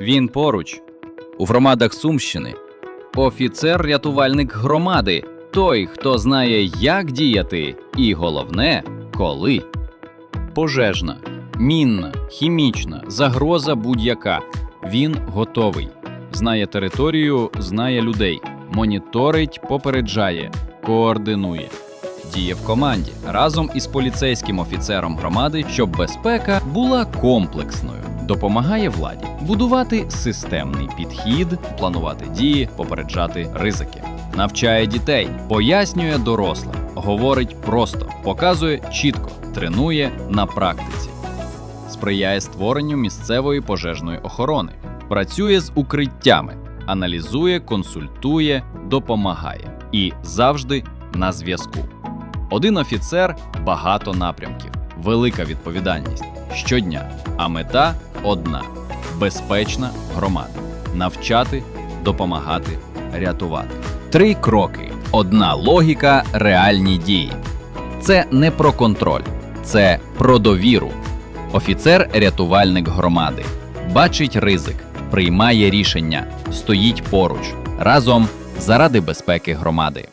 Він поруч. У громадах Сумщини Офіцер-рятувальник громади. Той, хто знає, як діяти, і головне, коли. Пожежна, мінна, хімічна, загроза будь-яка. Він готовий. Знає територію, знає людей, моніторить, попереджає, координує. Діє в команді разом із поліцейським офіцером громади, щоб безпека була комплексною. Допомагає владі будувати системний підхід, планувати дії, попереджати ризики. Навчає дітей, пояснює дорослим, говорить просто, показує чітко, тренує на практиці. Сприяє створенню місцевої пожежної охорони, працює з укриттями, аналізує, консультує, допомагає. І завжди на зв'язку. Один офіцер багато напрямків, велика відповідальність. Щодня, а мета одна безпечна громада навчати, допомагати, рятувати. Три кроки, одна логіка, реальні дії. Це не про контроль, це про довіру. Офіцер-рятувальник громади бачить ризик, приймає рішення, стоїть поруч разом заради безпеки громади.